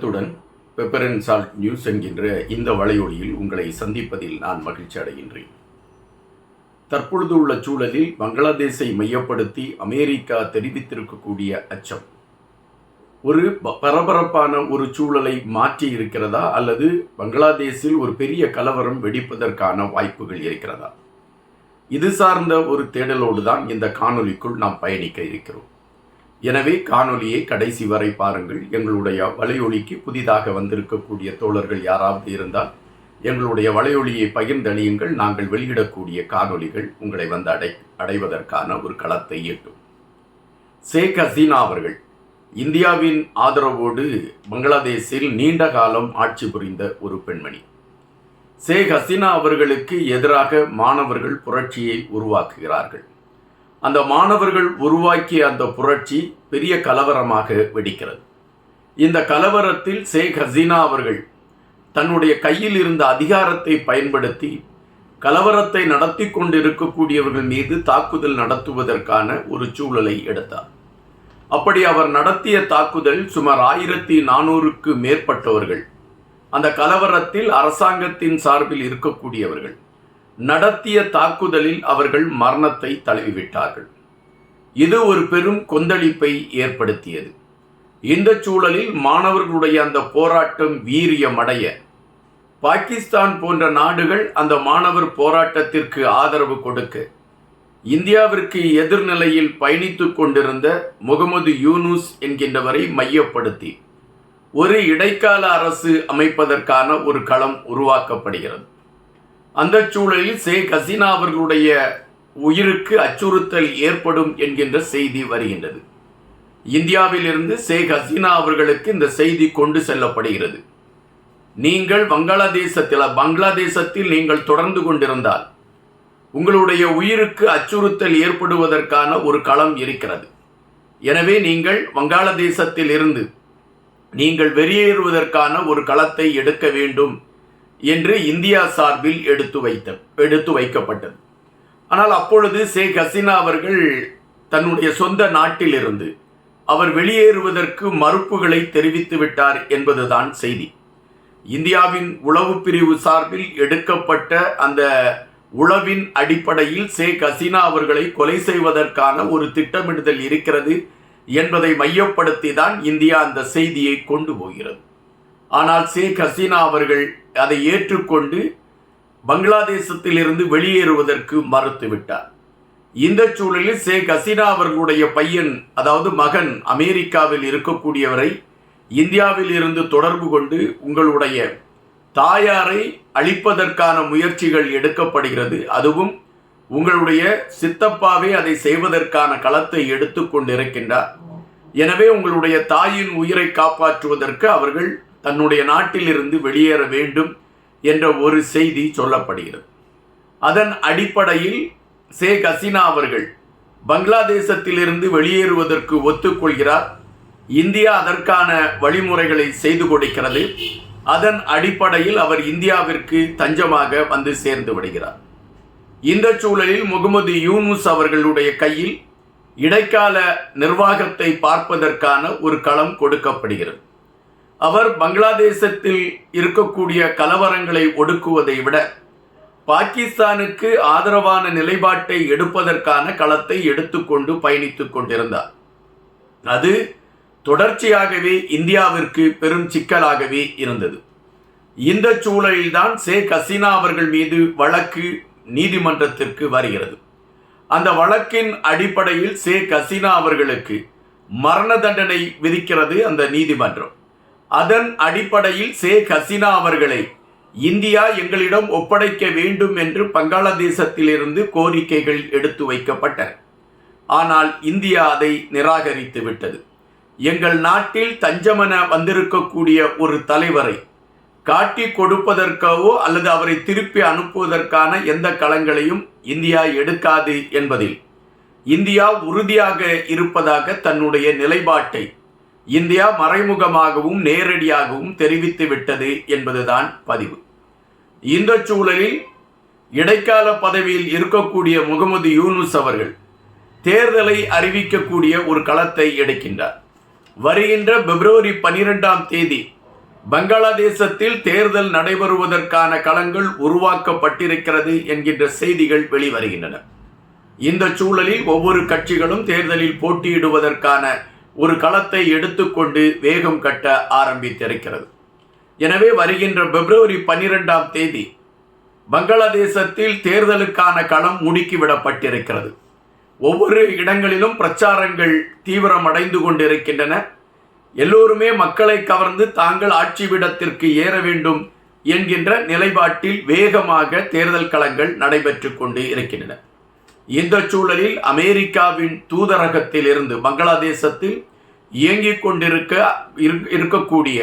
வணக்கத்துடன் pepper and salt news என்கின்ற இந்த வலையொலியில் உங்களை சந்திப்பதில் நான் மகிழ்ச்சி அடைகின்றேன். தற்பொழுது உள்ள சூழலில் பங்களாதேஷை மையப்படுத்தி அமெரிக்கா தெரிவித்திருக்கக்கூடிய அச்சம். ஒரு பரபரப்பான ஒரு சூழலை மாற்றி இருக்கிறதா? அல்லது பங்களாதேஷில் ஒரு பெரிய கலவரம் வெடிப்பதற்கான வாய்ப்புகள் இருக்கிறதா? இது சார்ந்த ஒரு தேடலோடு தான் இந்த காணொளிக்குள் நாம் பயணிக்க இருக்கிறோம். எனவே காணொலியை கடைசி வரை பாருங்கள். எங்களுடைய வலையொலிக்கு புதிதாக வந்திருக்கக்கூடிய தோழர்கள் யாராவது இருந்தால் எங்களுடைய வலையொலியை பகிர்ந்தளியுங்கள் நாங்கள் வெளியிடக்கூடிய காணொலிகள் உங்களை வந்து அடை அடைவதற்கான ஒரு களத்தை எட்டும் ஷேக் ஹசீனா அவர்கள் இந்தியாவின் ஆதரவோடு பங்களாதேஷில் நீண்ட காலம் ஆட்சி புரிந்த ஒரு பெண்மணி. ஷேக் ஹசீனா அவர்களுக்கு எதிராக மாணவர்கள் புரட்சியை உருவாக்குகிறார்கள். அந்த மாணவர்கள் உருவாக்கிய அந்த புரட்சி பெரிய கலவரமாக வெடிக்கிறது. இந்த கலவரத்தில் ஷேக் ஹசீனா அவர்கள் தன்னுடைய கையில் இருந்த அதிகாரத்தை பயன்படுத்தி கலவரத்தை நடத்தி கொண்டிருக்கக்கூடியவர்கள் மீது தாக்குதல் நடத்துவதற்கான ஒரு சூழலை எடுத்தார். அப்படி அவர் நடத்திய தாக்குதல் சுமார் ஆயிரத்தி நானூறுக்கு மேற்பட்டவர்கள் அந்த கலவரத்தில் அரசாங்கத்தின் சார்பில் இருக்கக்கூடியவர்கள். நடத்திய தாக்குதலில் அவர்கள் மரணத்தை தழுவிவிட்டார்கள். இது ஒரு பெரும் கொந்தளிப்பை ஏற்படுத்தியது. இந்த சூழலில் மாணவர்களுடைய அந்த போராட்டம் வீரியமடைய. பாகிஸ்தான் போன்ற நாடுகள் அந்த மாணவர் போராட்டத்திற்கு ஆதரவு கொடுக்க இந்தியாவிற்கு எதிர்நிலையில் பயணித்துக் கொண்டிருந்த முகமது யூனுஸ் என்கின்றவரை மையப்படுத்தி ஒரு இடைக்கால அரசு அமைப்பதற்கான ஒரு களம் உருவாக்கப்படுகிறது. அந்த சூழலில் ஷேக் ஹசீனா அவர்களுடைய உயிருக்கு அச்சுறுத்தல் ஏற்படும் என்கின்ற செய்தி வருகின்றது. இந்தியாவிலிருந்து ஷேக் ஹசீனா அவர்களுக்கு இந்த செய்தி கொண்டு செல்லப்படுகிறது. நீங்கள் வங்காளதேசத்தில் பங்களாதேசத்தில் நீங்கள் தொடர்ந்து கொண்டிருந்தால் உங்களுடைய உயிருக்கு அச்சுறுத்தல் ஏற்படுவதற்கான ஒரு களம் இருக்கிறது. எனவே நீங்கள் வங்காளதேசத்தில் இருந்து நீங்கள் வெளியேறுவதற்கான ஒரு களத்தை எடுக்க வேண்டும் என்று இந்தியா சார்பில் எடுத்து வைத்த எடுத்து வைக்கப்பட்டது. ஆனால் அப்பொழுது ஷேக் ஹசீனா அவர்கள் தன்னுடைய சொந்த நாட்டிலிருந்து அவர் வெளியேறுவதற்கு மறுப்புகளை தெரிவித்து விட்டார் என்பதுதான் செய்தி. இந்தியாவின் உளவு பிரிவு சார்பில் எடுக்கப்பட்ட அந்த உளவின் அடிப்படையில் ஷேக் ஹசீனா அவர்களை கொலை செய்வதற்கான ஒரு திட்டமிடுதல் இருக்கிறது என்பதை மையப்படுத்தி தான் இந்தியா அந்த செய்தியை கொண்டு போகிறது. ஆனால் ஷேக் ஹசீனா அவர்கள் அதை ஏற்றுக்கொண்டு பங்களாதேசத்திலிருந்து வெளியேறுவதற்கு மறுத்துவிட்டார். இந்த சூழலில் ஷேக் ஹசீனா அவர்களுடைய பையன் அதாவது மகன் அமெரிக்காவில் இருக்கக்கூடியவரை இந்தியாவில் இருந்து தொடர்பு கொண்டு உங்களுடைய தாயாரை அழிப்பதற்கான முயற்சிகள் எடுக்கப்படுகிறது. அதுவும் உங்களுடைய சித்தப்பாவே அதை செய்வதற்கான களத்தை எடுத்துக்கொண்டிருக்கின்றார் எனவே உங்களுடைய தாயின் உயிரை காப்பாற்றுவதற்கு அவர்கள் தன்னுடைய நாட்டிலிருந்து வெளியேற வேண்டும் என்ற ஒரு செய்தி சொல்லப்படுகிறது. அதன் அடிப்படையில் ஷேக் ஹசீனா அவர்கள் பங்களாதேசத்திலிருந்து வெளியேறுவதற்கு ஒத்துக்கொள்கிறார். இந்தியா அதற்கான வழிமுறைகளை செய்து கொடுக்கிறது. அதன் அடிப்படையில் அவர் இந்தியாவிற்கு தஞ்சமாக வந்து சேர்ந்து விடுகிறார். இந்த சூழலில் முகமது யூனுஸ் அவர்களுடைய கையில் இடைக்கால நிர்வாகத்தை பார்ப்பதற்கான ஒரு களம் கொடுக்கப்படுகிறது. அவர் பங்களாதேசத்தில் இருக்கக்கூடிய கலவரங்களை ஒடுக்குவதை விட பாகிஸ்தானுக்கு ஆதரவான நிலைப்பாட்டை எடுப்பதற்கான களத்தை எடுத்துக்கொண்டு பயணித்துக் கொண்டிருந்தார். அது தொடர்ச்சியாகவே இந்தியாவிற்கு பெரும் சிக்கலாகவே இருந்தது. இந்த சூழலில்தான் ஷேக் ஹசீனா அவர்கள் மீது வழக்கு நீதிமன்றத்திற்கு வருகிறது. அந்த வழக்கின் அடிப்படையில் ஷேக் ஹசீனா அவர்களுக்கு மரண தண்டனை விதிக்கிறது அந்த நீதிமன்றம். அதன் அடிப்படையில் ஷேக் ஹசீனா அவர்களை இந்தியா எங்களிடம் ஒப்படைக்க வேண்டும் என்று பங்களாதேசத்திலிருந்து கோரிக்கைகள் எடுத்து வைக்கப்பட்டன. ஆனால் இந்தியா அதை நிராகரித்து விட்டது. எங்கள் நாட்டில் தஞ்சமென வந்திருக்கக்கூடிய ஒரு தலைவரை காட்டி கொடுப்பதற்காவோ அல்லது அவரை திருப்பி அனுப்புவதற்கான எந்த களங்களையும் இந்தியா எடுக்காது என்பதில் இந்தியா உறுதியாக இருப்பதாக தன்னுடைய நிலைப்பாட்டை இந்தியா மறைமுகமாகவும் நேரடியாகவும் தெரிவித்து விட்டது என்பதுதான் பதிவு. இந்த சூழலில் இடைக்கால பதவியில் இருக்கக்கூடிய முகமது யூனுஸ் அவர்கள் தேர்தலை அறிவிக்கக்கூடிய ஒரு களத்தை எடுக்கின்றார். வருகின்ற பிப்ரவரி பனிரெண்டாம் தேதி பங்களாதேசத்தில் தேர்தல் நடைபெறுவதற்கான களங்கள் உருவாக்கப்பட்டிருக்கிறது என்கின்ற செய்திகள் வெளிவருகின்றன. இந்த சூழலில் ஒவ்வொரு கட்சிகளும் தேர்தலில் போட்டியிடுவதற்கான ஒரு களத்தை எடுத்துக்கொண்டு வேகம் கட்ட ஆரம்பித்திருக்கிறது. எனவே வருகின்ற பிப்ரவரி பன்னிரெண்டாம் தேதி பங்களாதேசத்தில் தேர்தலுக்கான களம் முடுக்கிவிடப்பட்டிருக்கிறது. ஒவ்வொரு இடங்களிலும் பிரச்சாரங்கள் தீவிரமடைந்து கொண்டிருக்கின்றன. எல்லோருமே மக்களை கவர்ந்து தாங்கள் ஆட்சி விடத்திற்கு ஏற வேண்டும் என்கின்ற நிலைப்பாட்டில் வேகமாக தேர்தல் களங்கள் நடைபெற்று கொண்டு இருக்கின்றன. இந்த சூழலில் அமெரிக்காவின் தூதரகத்தில் இருந்து பங்களாதேசத்தில் இயங்கிக் கொண்டிருக்க இருக்கக்கூடிய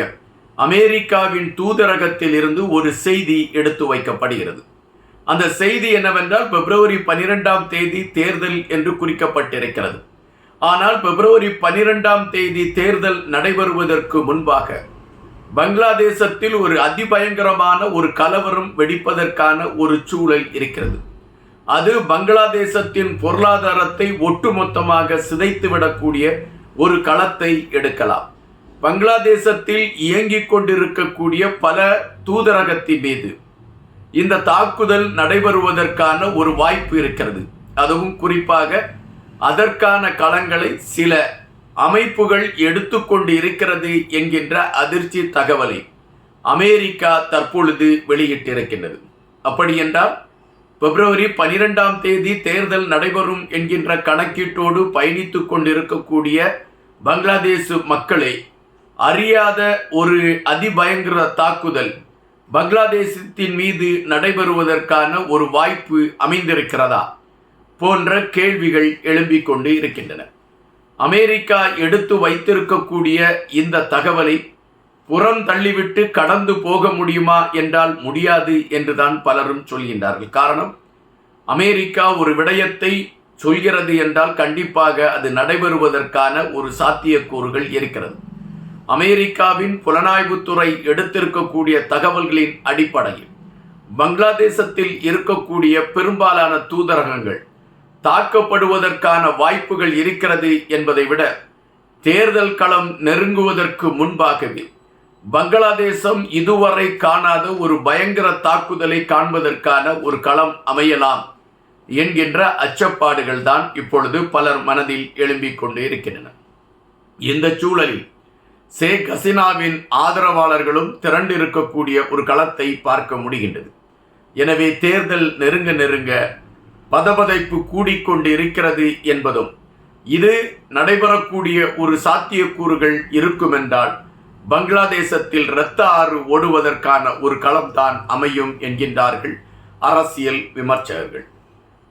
அமெரிக்காவின் தூதரகத்தில் இருந்து ஒரு செய்தி எடுத்து வைக்கப்படுகிறது. அந்த செய்தி என்னவென்றால் பிப்ரவரி பனிரெண்டாம் தேதி தேர்தல் என்று குறிக்கப்பட்டிருக்கிறது. ஆனால் பிப்ரவரி பனிரெண்டாம் தேதி தேர்தல் நடைபெறுவதற்கு முன்பாக பங்களாதேசத்தில் ஒரு அதிபயங்கரமான ஒரு கலவரம் வெடிப்பதற்கான ஒரு சூழல் இருக்கிறது. அது பங்களாதேசத்தின் பொருளாதாரத்தை ஒட்டுமொத்தமாக சிதைத்துவிடக்கூடிய ஒரு களத்தை எடுக்கலாம். பங்களாதேசத்தில் இயங்கிக் கொண்டிருக்கக்கூடிய பல தூதரகத்தின் மீது இந்த தாக்குதல் நடைபெறுவதற்கான ஒரு வாய்ப்பு இருக்கிறது. அதுவும் குறிப்பாக அதற்கான களங்களை சில அமைப்புகள் எடுத்துக்கொண்டு இருக்கிறது என்கின்ற அதிர்ச்சி தகவலை அமெரிக்கா தற்பொழுது வெளியிட்டிருக்கின்றது. அப்படியென்றால் பிப்ரவரி பனிரெண்டாம் தேதி தேர்தல் நடைபெறும் என்கின்ற கணக்கீட்டோடு பயணித்துக் கொண்டிருக்கக்கூடிய பங்களாதேசு மக்களை அறியாத ஒரு அதிபயங்கர தாக்குதல் பங்களாதேசத்தின் மீது நடைபெறுவதற்கான ஒரு வாய்ப்பு அமைந்திருக்கிறதா போன்ற கேள்விகள் எழும்பிக் கொண்டு இருக்கின்றன. அமெரிக்கா எடுத்து வைத்திருக்கக்கூடிய இந்த தகவலை புறம் தள்ளிவிட்டு கடந்து போக முடியுமா என்றால் முடியாது என்றுதான் பலரும் சொல்கின்றார்கள். காரணம் அமெரிக்கா ஒரு விடயத்தை சொல்கிறது என்றால் கண்டிப்பாக அது நடைபெறுவதற்கான ஒரு சாத்தியக்கூறுகள் இருக்கிறது. அமெரிக்காவின் புலனாய்வுத்துறை எடுத்திருக்கக்கூடிய தகவல்களின் அடிப்படையில் பங்களாதேசத்தில் இருக்கக்கூடிய பெரும்பாலான தூதரகங்கள் தாக்கப்படுவதற்கான வாய்ப்புகள் இருக்கிறது என்பதை விட தேர்தல் களம் நெருங்குவதற்கு முன்பாகவே பங்களாதேசம் இதுவரை காணாத ஒரு பயங்கர தாக்குதலை காண்பதற்கான ஒரு களம் அமையலாம் என்கின்ற அச்சப்பாடுகள் தான் இப்பொழுது பலர் மனதில் எழும்பிக் கொண்டு இருக்கின்றன இந்த சூழலில் ஷேக் ஹசினாவின் ஆதரவாளர்களும் திரண்டிருக்கக்கூடிய ஒரு களத்தை பார்க்க முடிகின்றது. எனவே தேர்தல் நெருங்க நெருங்க பதபதைப்பு கூடிக்கொண்டு இருக்கிறது என்பதும் இது நடைபெறக்கூடிய ஒரு சாத்தியக்கூறுகள் இருக்கும் என்றால் பங்களாதேசத்தில் இரத்த ஆறு ஓடுவதற்கான ஒரு களம்தான் அமையும் என்கின்றார்கள் அரசியல் விமர்சகர்கள்.